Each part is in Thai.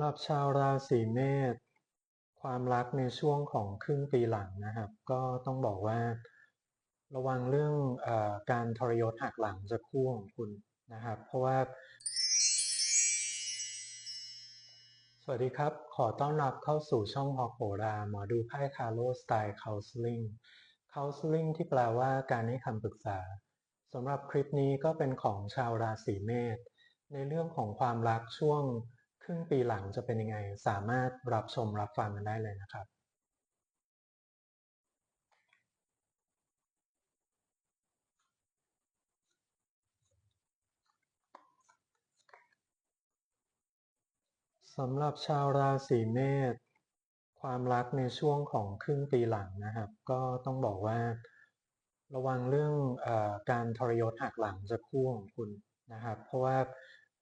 สำหรับชาวราศีเมษความรักในช่วงของครึ่งปีหลังนะครับ ก็ต้องบอกว่า ระวังเรื่องอการทรยศหักหลังจะคู่ของคุณนะครับ เพราะว่า สวัสดีครับ ขอต้อนรับเข้าสู่ช่องฮอกโหราหมอดูไพ่ทาโร่สไตล์คาสลิงคาสลิงที่แปลว่าการให้คำปรึกษาสำหรับคลิปนี้ก็เป็นของชาวราศีเมษในเรื่องของความรักช่วง ครึ่งปีหลังจะเป็นยังไง สามารถรับชมรับฟังกันได้เลยนะครับสำหรับชาวราศีเมษความรักในช่วงของครึ่งปีหลังนะครับ ก็ต้องบอกว่า ระวังเรื่องอการทรยศหักหลังจะคู่ของคุณนะครับ เพราะว่า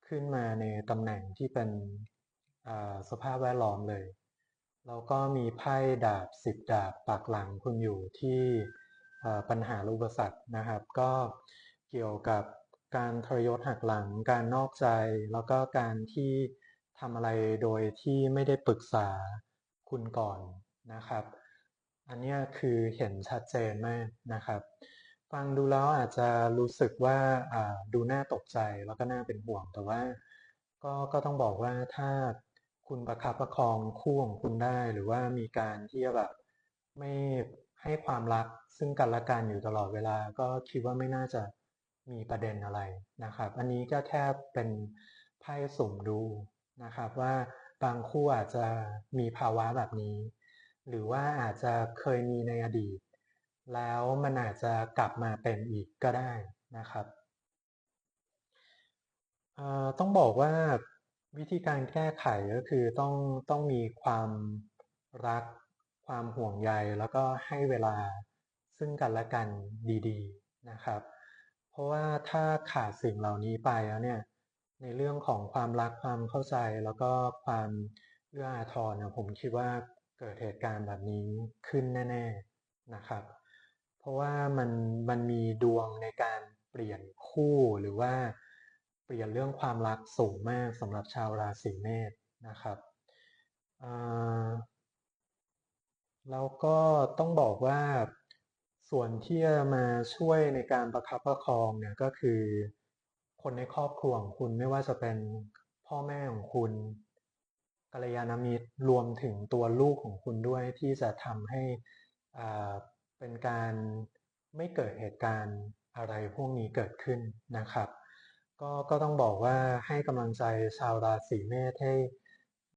ขึ้นมาในตำแหน่งที่เป็นสภาพแวดล้อมเลย แล้วก็มีไพ่ดาบสิบดาบปักหลังคุณอยู่ที่ปัญหารูปสรรคนะครับ ก็เกี่ยวกับการทรยศหักหลัง การนอกใจ แล้วก็การที่ทำอะไรโดยที่ไม่ได้ปรึกษาคุณก่อนนะครับ อันนี้คือเห็นชัดเจนมากนะครับ ฟังดูแล้วอาจจะรู้สึกว่าดูน่าตกใจแล้วก็น่าเป็นห่วงแต่ว่าก็ก็ต้องบอกว่าถ้าคุณประคับประคองคู่ของคุณได้หรือว่ามีการที่จะแบบไม่ให้ความรักซึ่งกันและกันอยู่ตลอดเวลา ก็คิดว่าไม่น่าจะมีประเด็นอะไรนะครับ อันนี้ก็แค่เป็นไพ่สุ่มดูนะครับว่าบางคู่อาจจะมีภาวะแบบนี้ หรือว่าอาจจะเคยมีในอดีต แล้วมันอาจจะกลับมาเป็นอีกก็ได้นะครับ ต้องบอกว่าวิธีการแก้ไขก็คือต้องต้องมีความรักความห่วงใยแล้วก็ให้เวลาซึ่งกันและกันดีๆนะครับ เพราะว่าถ้าขาดสิ่งเหล่านี้ไปแล้วเนี่ยในเรื่องของความรักความเข้าใจแล้วก็ความเอื้ออาทรนะผมคิดว่าเกิดเหตุการณ์แบบนี้ขึ้นแน่ ๆนะครับ เพราะว่ามันมันมีดวงในการเปลี่ยนคู่หรือว่าเปลี่ยนเรื่องความรักสูงมากสำหรับชาวราศีเมษนะครับแล้วก็ต้องบอกว่าส่วนที่จะมาช่วยในการประคับประคองเนี่ยก็คือคนในครอบครัวของคุณไม่ว่าจะเป็นพ่อแม่ของคุณกัลยาณมิตรรวมถึงตัวลูกของคุณด้วยที่จะทำให้ เป็นการไม่เกิดเหตุการณ์อะไรพวกนี้เกิดขึ้นนะครับ ก็ก็ต้องบอกว่าให้กำลังใจชาวราศีเมษให้